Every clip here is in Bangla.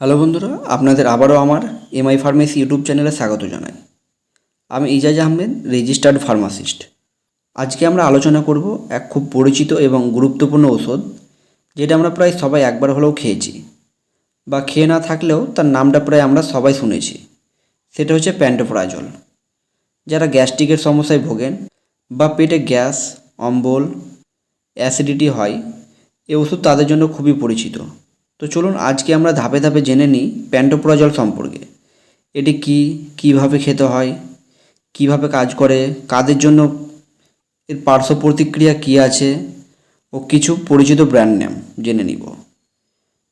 হ্যালো বন্ধুরা, আপনাদের আবারও আমার এমআই ফার্মেসি ইউটিউব চ্যানেলে স্বাগত জানাই। আমি ইজাজ আহমেদ রেজিস্টার্ড ফার্মাসিস্ট আজকে আমরা আলোচনা করব এক খুব পরিচিত এবং গুরুত্বপূর্ণ ওষুধ, যেটা আমরা প্রায় সবাই একবার হলেও খেয়েছি। বা খেয়ে না থাকলেও তার নামটা প্রায় আমরা সবাই শুনেছি। সেটা হচ্ছে প্যান্টোপ্রাজল। যারা গ্যাস্ট্রিকের সমস্যায় ভোগেন বা পেটে গ্যাস, অম্বল, অ্যাসিডিটি হয়, এ ওষুধ তাদের জন্য খুবই পরিচিত। তো চলুন আজকে আমরা ধাপে ধাপে জেনে নিই প্যান্টোপ্রাজল সম্পর্কে। এটি কি, কীভাবে খেতে হয়, কীভাবে কাজ করে, কাদের জন্য এর পার্শ্ব প্রতিক্রিয়া কী আছে, ও কিছু পরিচিত ব্র্যান্ড নেম জেনে নিব।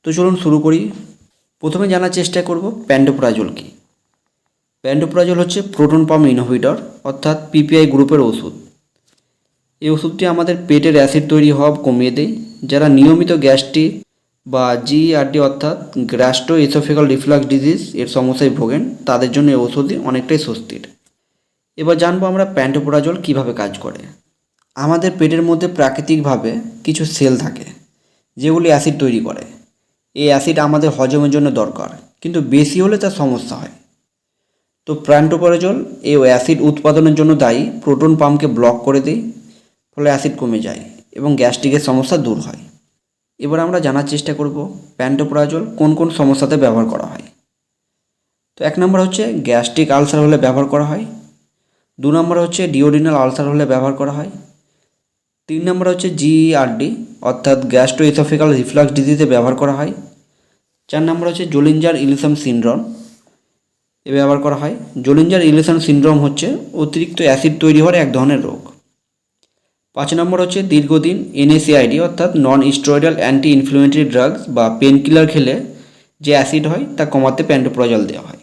তো চলুন শুরু করি। প্রথমে জানার চেষ্টা করব প্যান্টোপ্রাজল কী। প্যান্টোপ্রাজল হচ্ছে প্রোটন পাম্প ইনহিবিটর, অর্থাৎ পিপিআই গ্রুপের ওষুধ। এই ওষুধটি আমাদের পেটের অ্যাসিড তৈরি হওয়া কমিয়ে দেয়, যারা নিয়মিত গ্যাস্ট্রিক বা জিআরডি অর্থাৎ গ্যাস্ট্রো এসোফেগাল রিফ্লাক্স ডিজিজ এর সমস্যায় ভোগেন, তাদের জন্য এই ওষুধই অনেকটাই স্বস্তির। এবার জানব আমরা প্যান্টোপ্রাজল কীভাবে কাজ করে। আমাদের পেটের মধ্যে প্রাকৃতিকভাবে কিছু সেল থাকে, যেগুলি অ্যাসিড তৈরি করে। এই অ্যাসিড আমাদের হজমের জন্য দরকার, কিন্তু বেশি হলে তার সমস্যা হয়। তো প্যান্টোপ্রাজল এই অ্যাসিড উৎপাদনের জন্য দায়ী প্রোটন পাম্পকে ব্লক করে দেয়, ফলে অ্যাসিড কমে যায় এবং গ্যাস্ট্রিকের সমস্যা দূর হয়। এবার আমরা জানার চেষ্টা করব প্যান্টোপ্রাজল কোন কোন সমস্যাতে ব্যবহার করা হয়। তো এক নম্বর হচ্ছে গ্যাস্ট্রিক আলসার হলে ব্যবহার করা হয়। দু নম্বর হচ্ছে ডিওডিনাল আলসার হলে ব্যবহার করা হয়। তিন নম্বর হচ্ছে জিইআরডি, অর্থাৎ গ্যাস্ট্রো ইসোফিক্যাল রিফ্লাক্স ডিজিজে ব্যবহার করা হয়। চার নম্বর হচ্ছে জোলিঞ্জার ইলিসাম সিনড্রোম এ ব্যবহার করা হয়। জোলিঞ্জার ইলিসাম সিনড্রোম হচ্ছে অতিরিক্ত অ্যাসিড তৈরি হওয়ার এক ধরনের রোগ। পাঁচ নম্বর হচ্ছে দীর্ঘদিন এনএসিআইডি অর্থাৎ non steroidal anti inflammatory drugs বা পেন কিলার খেলে যে অ্যাসিড হয়, তা কমাতে প্যান্টোপ্রাজল দেওয়া হয়।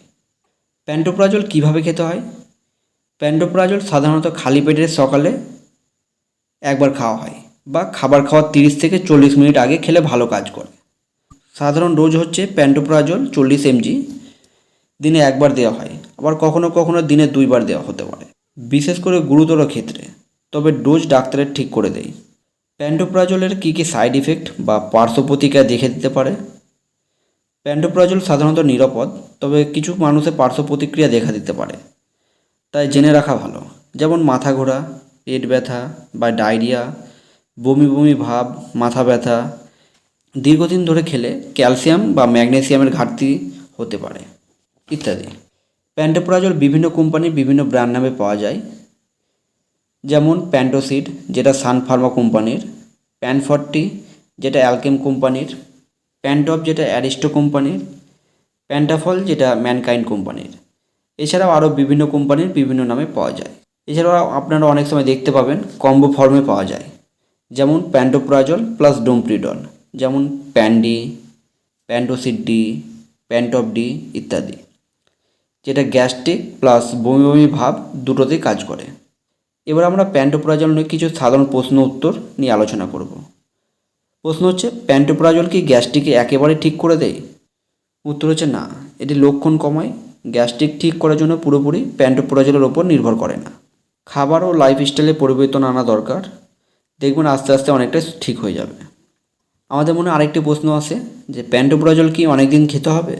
প্যান্টোপ্রাজল কীভাবে খেতে হয়? প্যান্টোপ্রাজল সাধারণত খালি পেটের সকালে একবার খাওয়া হয় বা খাবার খাওয়ার তিরিশ থেকে চল্লিশ মিনিট আগে খেলে ভালো কাজ করে। সাধারণ ডোজ হচ্ছে প্যান্টোপ্রাজল চল্লিশ এমজি, দিনে একবার দেওয়া হয়, আবার কখনো কখনো দিনে দুইবার দেওয়া হতে পারে। বিশেষ করে গুরুতর ক্ষেত্রে। তবে ডোজ ডাক্তারের ঠিক করে দেয় প্যান্টোপ্রাজলের কী কী সাইড ইফেক্ট বা পার্শ্ব প্রতিক্রিয়া দেখে দিতে পারে? প্যান্টোপ্রাজল সাধারণত নিরাপদ, তবে কিছু মানুষের পার্শ্ব প্রতিক্রিয়া দেখা দিতে পারে। তাই জেনে রাখা ভালো। যেমন মাথা ঘোরা, পেট ব্যথা বা ডায়রিয়া, বমি বমি ভাব, মাথা ব্যথা, দীর্ঘদিন ধরে খেলে ক্যালসিয়াম বা ম্যাগনেসিয়ামের ঘাটতি হতে পারে, ইত্যাদি। প্যান্টোপ্রাজল বিভিন্ন কোম্পানির বিভিন্ন ব্র্যান্ড নামে পাওয়া যায়। যেমন প্যান্টোসিড, যেটা সান ফার্মা কোম্পানির প্যান ফর্টি যেটা অ্যালকেম কোম্পানির, প্যান্টপ, যেটা অ্যারিস্টো কোম্পানির, প্যান্টাফল, যেটা ম্যানকাইন্ড কোম্পানির। এছাড়াও আরও বিভিন্ন কোম্পানির বিভিন্ন নামে পাওয়া যায়। এছাড়াও আপনারা অনেক সময় দেখতে পাবেন, কম্বো ফর্মে পাওয়া যায়। যেমন প্যান্টোপ্রাজল প্লাস ডোমপ্রিডল যেমন প্যান্ডি প্যান্টোসিড ডি, প্যান্টপ ডি ইত্যাদি। যেটা গ্যাস্ট্রিক প্লাস বমি বমি ভাব দুটোতেই কাজ করে। এবার আমরা প্যান্টোপ্রাজল নিয়ে কিছু সাধারণ প্রশ্ন উত্তর নিয়ে আলোচনা করব। প্রশ্ন হচ্ছে, প্যান্টোপ্রাজল কি গ্যাস্ট্রিকে একেবারে ঠিক করে দেয়? উত্তর হচ্ছে না। এটি লক্ষণ কমায়। গ্যাস্ট্রিক ঠিক করার জন্য পুরোপুরি প্যান্টোপ্রাজলের ওপর নির্ভর করে না। খাবার ও লাইফস্টাইলে পরিবর্তন আনা দরকার। দেখবেন আস্তে আস্তে অনেকটা ঠিক হয়ে যাবে। আমাদের মনে আরেকটি প্রশ্ন আসে যে, প্যান্টোপ্রাজল কি অনেক দিন খেতে হবে?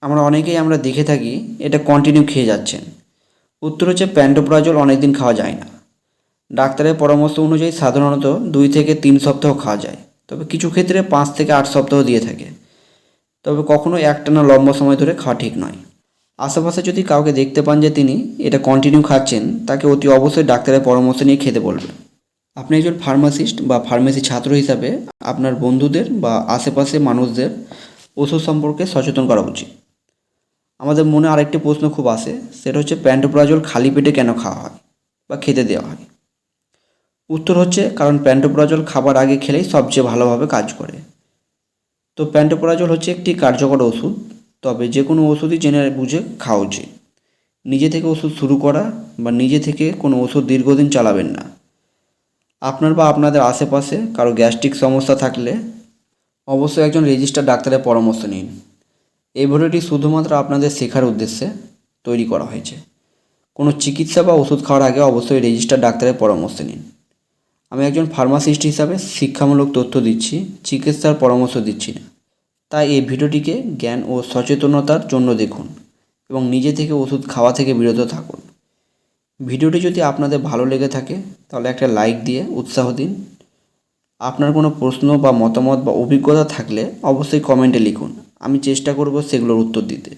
আমরা অনেকেই আমরা দেখে থাকি এটা কন্টিনিউ খেয়ে যাচ্ছেন। উত্তর হচ্ছে, প্যান্টোপ্রাজল অনেক দিন খাওয়া যায় না। ডাক্তারের পরামর্শ অনুযায়ী সাধারণত দুই থেকে তিন সপ্তাহ খাওয়া যায়। তবে কিছু ক্ষেত্রে পাঁচ থেকে আট সপ্তাহ দিয়ে থাকে। তবে কখনো একটানা লম্বা সময় ধরে খাওয়া ঠিক নয়। আশেপাশে যদি কাউকে দেখতে পান যে তিনি এটা কন্টিনিউ খাচ্ছেন, তাকে অতি অবশ্যই ডাক্তারের পরামর্শ নিয়ে খেতে বলবেন। আপনি একজন ফার্মাসিস্ট বা ফার্মেসি ছাত্র হিসাবে আপনার বন্ধুদের বা আশেপাশে মানুষদের ওষুধ সম্পর্কে সচেতন করা উচিত। আমাদের মনে আরেকটি প্রশ্ন খুব আসে, সেটা হচ্ছে প্যান্টোপ্রাজল খালি পেটে কেন খাওয়া হয় বা খেতে দেওয়া হয়? উত্তর হচ্ছে কারণ প্যান্টোপ্রাজল খাবার আগে খেলেই সবচেয়ে ভালোভাবে কাজ করে। তো প্যান্টোপ্রাজল হচ্ছে একটি কার্যকর ওষুধ, তবে যে কোনো ওষুধই জেনে বুঝে খাওয়া উচিত। নিজে থেকে ওষুধ শুরু করা বা নিজে থেকে কোনো ওষুধ দীর্ঘদিন চালাবেন না। আপনার বা আপনাদের আশেপাশে কারও গ্যাস্ট্রিক সমস্যা থাকলে অবশ্যই একজন রেজিস্টার ডাক্তারের পরামর্শ নিন। এই ভিডিওটি শুধুমাত্র আপনাদের শেখার উদ্দেশ্যে তৈরি করা হয়েছে। কোনো চিকিৎসা বা ওষুধ খাওয়ার আগে অবশ্যই রেজিস্টার ডাক্তারের পরামর্শ নিন। আমি একজন ফার্মাসিস্ট হিসাবে শিক্ষামূলক তথ্য দিচ্ছি, চিকিৎসার পরামর্শ দিচ্ছি না। তাই এই ভিডিওটিকে জ্ঞান ও সচেতনতার জন্য দেখুন এবং নিজে থেকে ওষুধ খাওয়া থেকে বিরত থাকুন। ভিডিওটি যদি আপনাদের ভালো লেগে থাকে, তাহলে একটা লাইক দিয়ে উৎসাহ দিন। আপনার কোনো প্রশ্ন বা মতামত বা অভিজ্ঞতা থাকলে অবশ্যই কমেন্টে লিখুন। আমি চেষ্টা করব সেগুলোর উত্তর দিতে।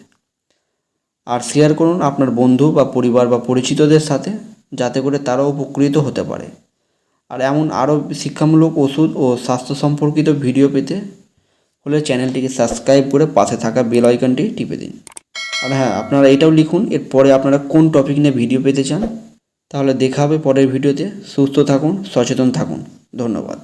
আর শেয়ার করুন আপনার বন্ধু বা পরিবার বা পরিচিতদের সাথে, যাতে করে তারাও উপকৃত হতে পারে। আর এমন আরও শিক্ষামূলক ওষুধ ও স্বাস্থ্য সম্পর্কিত ভিডিও পেতে হলে চ্যানেলটিকে সাবস্ক্রাইব করে পাশে থাকা বেল আইকনটি টিপে দিন। আর হ্যাঁ আপনারা এটাও লিখুন, এরপরে আপনারা কোন টপিক নিয়ে ভিডিও পেতে চান, তাহলে দেখা হবে পরের ভিডিওতে। সুস্থ থাকুন, সচেতন থাকুন। ধন্যবাদ।